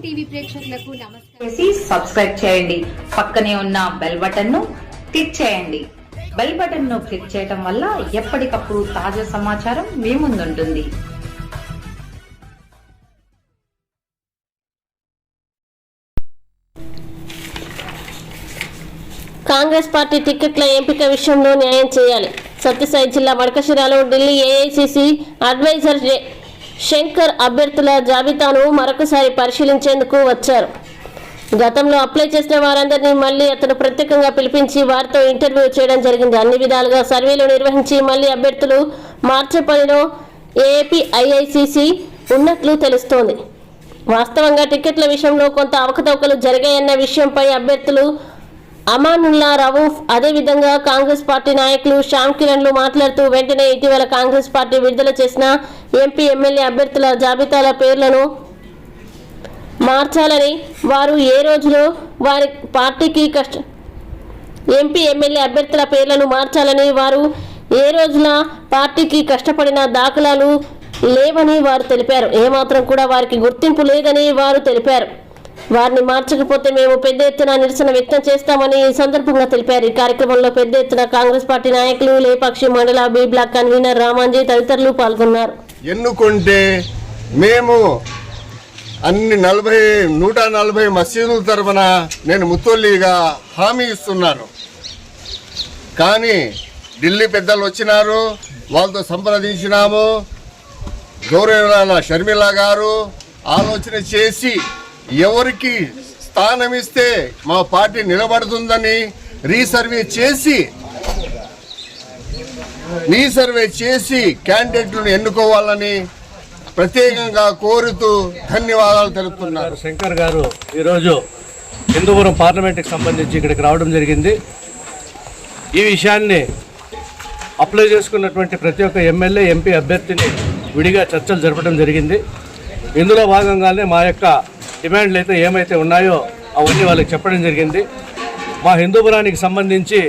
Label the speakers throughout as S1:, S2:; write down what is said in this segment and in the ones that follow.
S1: ప్రేక్షకులకు నమస్కారం.
S2: సబ్స్క్రైబ్ చేయండి. పక్కనే ఉన్న బెల్ బటన్ను క్లిక్ చేయండి. బెల్ బటన్ను క్లిక్ చేయడం వల్ల ఎప్పటికప్పుడు తాజా సమాచారం మీ ముందుంటుంది.
S3: కాంగ్రెస్ పార్టీ టికెట్ల ఎంపిక విషయంలో న్యాయం చేయాలి. సత్యసాయి జిల్లా మడకశిరాలో ఢిల్లీ ఏఐసిసి అడ్వైజర్ శంకర్ అభ్యర్థుల జాబితాను మరొకసారి పరిశీలించేందుకు వచ్చారు. గతంలో అప్లై చేసిన వారందరినీ మళ్ళీ అతను ప్రత్యేకంగా పిలిపించి వారితో ఇంటర్వ్యూ చేయడం జరిగింది. అన్ని విధాలుగా సర్వేలు నిర్వహించి మళ్ళీ అభ్యర్థులు మార్చే పనిలో ఏపీ ఐఐసిసి ఉన్నట్లు తెలుస్తోంది. వాస్తవంగా టికెట్ల విషయంలో కొంత అవకతవకలు జరిగాయన్న విషయంపై అభ్యర్థులు అమానుల్లా రవూఫ్ అదేవిధంగా కాంగ్రెస్ పార్టీ నాయకులు శ్యామ్ కిరణ్లు మాట్లాడుతూ వెంటనే ఇటీవల కాంగ్రెస్ పార్టీ విడుదల చేసిన ఎంపీ ఎమ్మెల్యే అభ్యర్థుల జాబితాల పేర్లను మార్చాలని వారు ఏ రోజులో వారి పార్టీకి కష్ట ఎంపీ ఎమ్మెల్యే అభ్యర్థుల పేర్లను మార్చాలని వారు ఏ రోజున పార్టీకి కష్టపడిన దాఖలాలు లేవని వారు తెలిపారు. ఏమాత్రం కూడా వారికి గుర్తింపు లేదని వారు తెలిపారు. వారిని మార్చకపోతే మేము పెద్ద ఎత్తున నిరసన వ్యక్తం చేస్తామని ఈ సందర్భంగా తెలిపారు. ఈ కార్యక్రమంలో పెద్ద ఎత్తున కాంగ్రెస్ పార్టీ నాయకులు లేపాక్షి మండల బి బ్లాక్ కన్వీనర్ రామాంజీ తదితరులు పాల్గొన్నారు.
S4: ఎన్నుకుంటే మేము అన్ని నలభై నూట నలభై మసీదుల తరఫున నేను ముత్తొల్లిగా హామీ ఇస్తున్నాను. కానీ ఢిల్లీ పెద్దలు వచ్చినారు వాళ్ళతో సంప్రదించినాము. గౌరవ షర్మిల గారు ఆలోచన చేసి ఎవరికి స్థానం ఇస్తే మా పార్టీ నిలబడుతుందని రీసర్వే చేసి రీసర్వే చేసి క్యాండిడేట్లను ఎన్నుకోవాలని ప్రత్యేకంగా కోరుతూ ధన్యవాదాలు తెలుపుతున్నారు.
S5: శంకర్ గారు ఈరోజు హిందూపురం పార్లమెంట్కి సంబంధించి ఇక్కడికి రావడం జరిగింది. ఈ విషయాన్ని అప్లై చేసుకున్నటువంటి ప్రతి ఒక్క ఎమ్మెల్యే ఎంపీ అభ్యర్థిని విడిగా చర్చలు జరపడం జరిగింది. ఇందులో భాగంగానే మా యొక్క డిమాండ్లు అయితే ఏమైతే ఉన్నాయో అవన్నీ వాళ్ళకి చెప్పడం జరిగింది. మా హిందూపురానికి సంబంధించి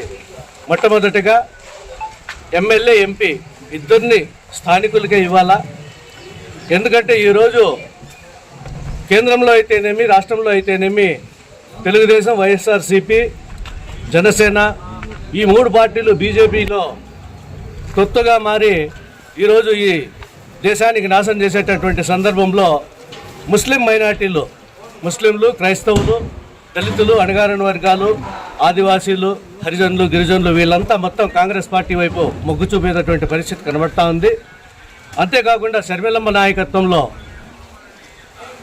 S5: మొట్టమొదటిగా ఎమ్మెల్యే ఎంపీ ఇద్దరిని స్థానికులకే ఇవ్వాలా? ఎందుకంటే ఈరోజు కేంద్రంలో అయితేనేమి రాష్ట్రంలో అయితేనేమి తెలుగుదేశం వైఎస్ఆర్సిపి జనసేన ఈ మూడు పార్టీలు బీజేపీలో కొత్తగా మారి ఈరోజు ఈ దేశానికి నాశనం చేసేటటువంటి సందర్భంలో ముస్లిం మైనార్టీలు ముస్లింలు క్రైస్తవులు దళితులు అణగారణ వర్గాలు ఆదివాసీలు హరిజనులు గిరిజనులు వీళ్ళంతా మొత్తం కాంగ్రెస్ పార్టీ వైపు మొగ్గు చూపేటటువంటి పరిస్థితి కనబడతా ఉంది. అంతేకాకుండా శర్మిలమ్మ నాయకత్వంలో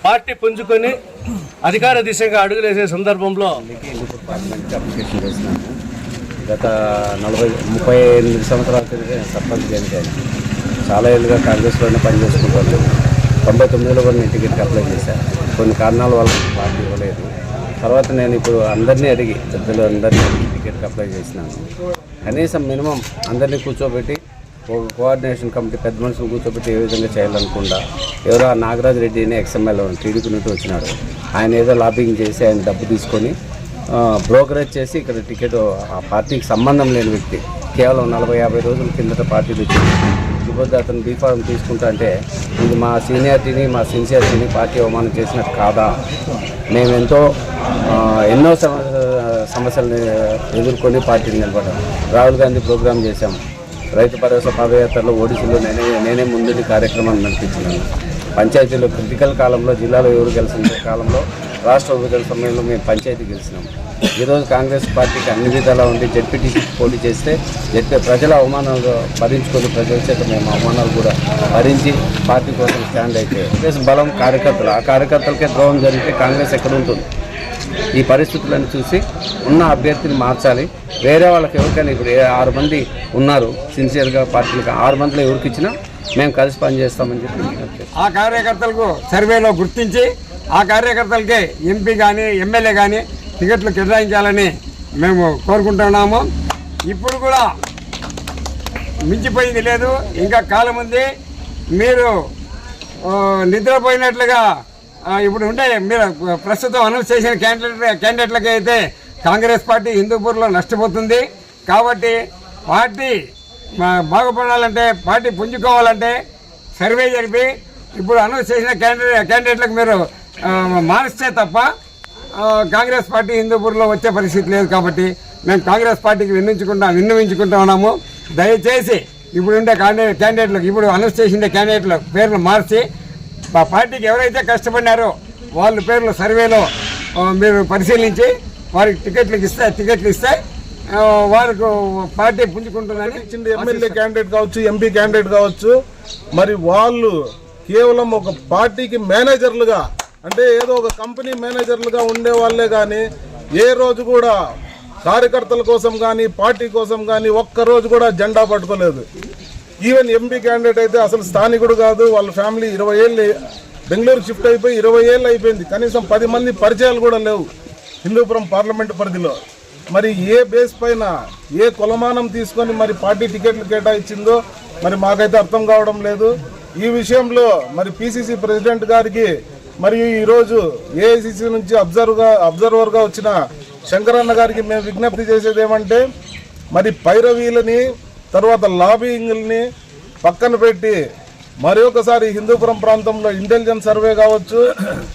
S5: పార్టీ పుంజుకొని అధికార దిశగా అడుగులేసే సందర్భంలో
S6: అప్లికేషన్ గత నలభై ముప్పై ఎనిమిది సంవత్సరాల క్రితం సర్పంచ్ ఎన్నికైనా చాలా ఏళ్ళుగా కాంగ్రెస్లోనే పనిచేసుకుంటాను తొంభై తొమ్మిదిలో కూడా నేను టికెట్కి అప్లై చేశాను. కొన్ని కారణాల వల్ల పార్టీ ఇవ్వలేదు. తర్వాత నేను ఇప్పుడు అందరినీ అడిగి పెద్దలు అందరినీ అడిగి టికెట్కి అప్లై చేసినాను. కనీసం మినిమం అందరినీ కూర్చోబెట్టి ఒక కోఆర్డినేషన్ కమిటీ పెద్ద మనుషులు కూర్చోబెట్టి ఏ విధంగా చేయాలనుకుండా ఎవరో ఆ నాగరాజ్ రెడ్డి అని ఎక్స్ఎంఎల్ టీడీపీ నుండి వచ్చినాడు. ఆయన ఏదో లాబింగ్ చేసి ఆయన డబ్బు తీసుకొని బ్రోకరేజ్ చేసి ఇక్కడ టికెట్ ఆ పార్టీకి సంబంధం లేని వ్యక్తి. కేవలం నలభై యాభై రోజుల కిందట పార్టీలు వచ్చింది లేకపోతే అతను బీఫారం తీసుకుంటా అంటే ఇది మా సీనియారిటీని మా సిన్సియారిటీని పార్టీ అవమానం చేసినట్టు కాదా? మేము ఎంతో ఎన్నో సమ- సమస్యలను ఎదుర్కొని పార్టీని నిలబడ్డాం. రాహుల్ గాంధీ ప్రోగ్రాం చేశాం. రైతు భరోసా పాదయాత్రలో ఓడిసీలో నేనే నేనే ముందుండి కార్యక్రమాన్ని నడిపించినాను. పంచాయతీలో క్రిటికల్ కాలంలో జిల్లాలో ఎవరు గెలిచిన కాలంలో రాష్ట్ర విభజన సమయంలో మేము పంచాయతీ గెలిచినాం. ఈరోజు కాంగ్రెస్ పార్టీకి అన్ని విధాలా ఉండి జడ్పీటీసీ పోటీ చేస్తే జడ్పీ ప్రజల అవమానాలు భరించుకొని ప్రజల చేత మేము అవమానాలు కూడా భరించి పార్టీ కోసం స్టాండ్ అయితే కాంగ్రెస్ బలం కార్యకర్తలు. ఆ కార్యకర్తలకే ద్రోహం జరిగితే కాంగ్రెస్ ఎక్కడ ఉంటుంది? ఈ పరిస్థితులను చూసి ఉన్న అభ్యర్థిని మార్చాలి. వేరే వాళ్ళకి ఎవరికైనా ఇప్పుడు ఆరు మంది ఉన్నారు సిన్సియర్గా పార్టీలకు ఆరు మందిలో ఎవరికి ఇచ్చినా మేము కలిసి పనిచేస్తామని చెప్పి
S7: ఆ కార్యకర్తలకు సర్వేలో గుర్తించి ఆ కార్యకర్తలకే ఎంపీ కానీ ఎమ్మెల్యే కానీ టికెట్లు కేటాయించాలని మేము కోరుకుంటున్నాము. ఇప్పుడు కూడా మించిపోయింది లేదు. ఇంకా కాలం ఉంది. మీరు నిద్రపోయినట్లుగా ఇప్పుడు ఉండే మీరు ప్రస్తుతం అనౌన్స్ చేసిన క్యాండిడేట్ క్యాండిడేట్లకి అయితే కాంగ్రెస్ పార్టీ హిందూపూర్లో నష్టపోతుంది. కాబట్టి పార్టీ బాగుపడాలంటే పార్టీ పుంజుకోవాలంటే సర్వే జరిపి ఇప్పుడు అనౌన్స్ చేసిన క్యాండిడేట్ క్యాండిడేట్లకు మీరు మారిస్తే తప్ప కాంగ్రెస్ పార్టీ హిందూపూర్లో వచ్చే పరిస్థితి లేదు కాబట్టి మేము కాంగ్రెస్ పార్టీకి విన్నవించుకుంటాం విన్నవించుకుంటా ఉన్నాము. దయచేసి ఇప్పుడుండే క్యాండిడేట్ క్యాండిడేట్లకు ఇప్పుడు అనౌన్స్ చేసిన క్యాండిడేట్ల పేర్లు మార్చి మా పార్టీకి ఎవరైతే కష్టపడినారో వాళ్ళ పేర్లు సర్వేలో మీరు పరిశీలించి వారికి టికెట్లు ఇస్తే టికెట్లు ఇస్తే వారికి పార్టీ పుంజుకుంటుందని
S1: ఎమ్మెల్యే క్యాండిడేట్ కావచ్చు ఎంపీ క్యాండిడేట్ కావచ్చు. మరి వాళ్ళు కేవలం ఒక పార్టీకి మేనేజర్లుగా అంటే ఏదో ఒక కంపెనీ మేనేజర్లుగా ఉండే వాళ్ళే కానీ ఏ రోజు కూడా కార్యకర్తల కోసం కానీ పార్టీ కోసం కానీ ఒక్క రోజు కూడా జెండా పట్టుకోలేదు. ఈవెన్ ఎంపీ క్యాండిడేట్ అయితే అసలు స్థానికుడు కాదు వాళ్ళ ఫ్యామిలీ ఇరవై ఏళ్ళు బెంగళూరు షిఫ్ట్ అయిపోయి ఇరవై ఏళ్ళు అయిపోయింది. కనీసం పది మంది పరిచయాలు కూడా లేవు హిందూపురం పార్లమెంటు పరిధిలో. మరి ఏ బేస్ పైన ఏ కొలమానం తీసుకొని మరి పార్టీ టికెట్లు కేటాయించిందో మరి మాకైతే అర్థం కావడం లేదు. ఈ విషయంలో మరి పిసిసి ప్రెసిడెంట్ గారికి మరియు ఈరోజు ఏఐసిసి నుంచి అబ్జర్వ్గా అబ్జర్వర్గా వచ్చిన శంకరన్న గారికి మేము విజ్ఞప్తి చేసేది ఏమంటే మరి పైరవీలని తర్వాత లాబింగ్ని పక్కన పెట్టి మరి ఒకసారి హిందూపురం ప్రాంతంలో ఇంటెలిజెన్స్ సర్వే కావచ్చు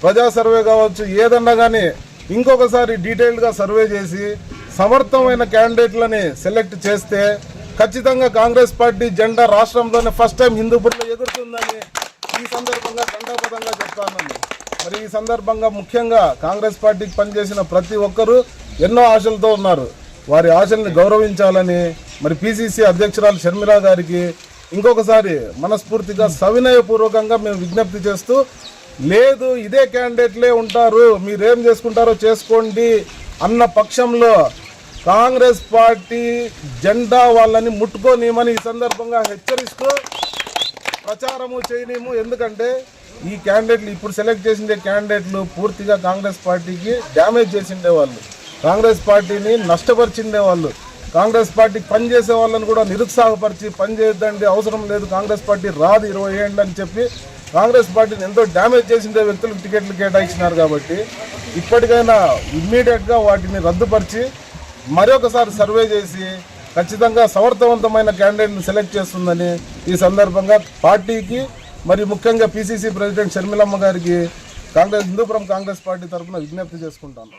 S1: ప్రజా సర్వే కావచ్చు ఏదన్నా కానీ ఇంకొకసారి డీటెయిల్డ్గా సర్వే చేసి సమర్థమైన క్యాండిడేట్లని సెలెక్ట్ చేస్తే ఖచ్చితంగా కాంగ్రెస్ పార్టీ జెండా రాష్ట్రంలోనే ఫస్ట్ టైం హిందూపురంలో ఎగురుతుందని ఈ సందర్భంగా దండాపదంగా చెప్తానండి మరి ఈ సందర్భంగా ముఖ్యంగా కాంగ్రెస్ పార్టీకి పనిచేసిన ప్రతి ఒక్కరూ ఎన్నో ఆశలతో ఉన్నారు. వారి ఆశల్ని గౌరవించాలని మరి పిసిసి అధ్యక్షురాలు షర్మిలా గారికి ఇంకొకసారి మనస్ఫూర్తిగా సవినయపూర్వకంగా మేము విజ్ఞప్తి చేస్తూ లేదు ఇదే క్యాండిడేట్లే ఉంటారు మీరేం చేసుకుంటారో చేసుకోండి అన్న పక్షంలో కాంగ్రెస్ పార్టీ జెండా వాళ్ళని ముట్టుకోనియమని ఈ సందర్భంగా హెచ్చరిస్తూ ప్రచారము చేయలేము. ఎందుకంటే ఈ క్యాండిడేట్లు ఇప్పుడు సెలెక్ట్ చేసిండే క్యాండిడేట్లు పూర్తిగా కాంగ్రెస్ పార్టీకి డ్యామేజ్ చేసిండే వాళ్ళు. కాంగ్రెస్ పార్టీని నష్టపరిచిండే వాళ్ళు. కాంగ్రెస్ పార్టీ పనిచేసే వాళ్ళని కూడా నిరుత్సాహపరిచి పని చేయొద్దండి అవసరం లేదు. కాంగ్రెస్ పార్టీ రాదు ఇరవై ఏళ్ళు అని చెప్పి కాంగ్రెస్ పార్టీని ఎంతో డ్యామేజ్ చేసిండే వ్యక్తులకు టికెట్లు కేటాయించినారు కాబట్టి ఇప్పటికైనా ఇమ్మీడియట్గా వాటిని రద్దుపరిచి మరొకసారి సర్వే చేసి ఖచ్చితంగా సమర్థవంతమైన క్యాండిడేట్ను సెలెక్ట్ చేస్తుందని ఈ సందర్భంగా పార్టీకి మరి ముఖ్యంగా పిసిసి ప్రెసిడెంట్ షర్మిలమ్మ గారికి కాంగ్రెస్ హిందూపురం కాంగ్రెస్ పార్టీ తరఫున విజ్ఞప్తి చేసుకుంటాను.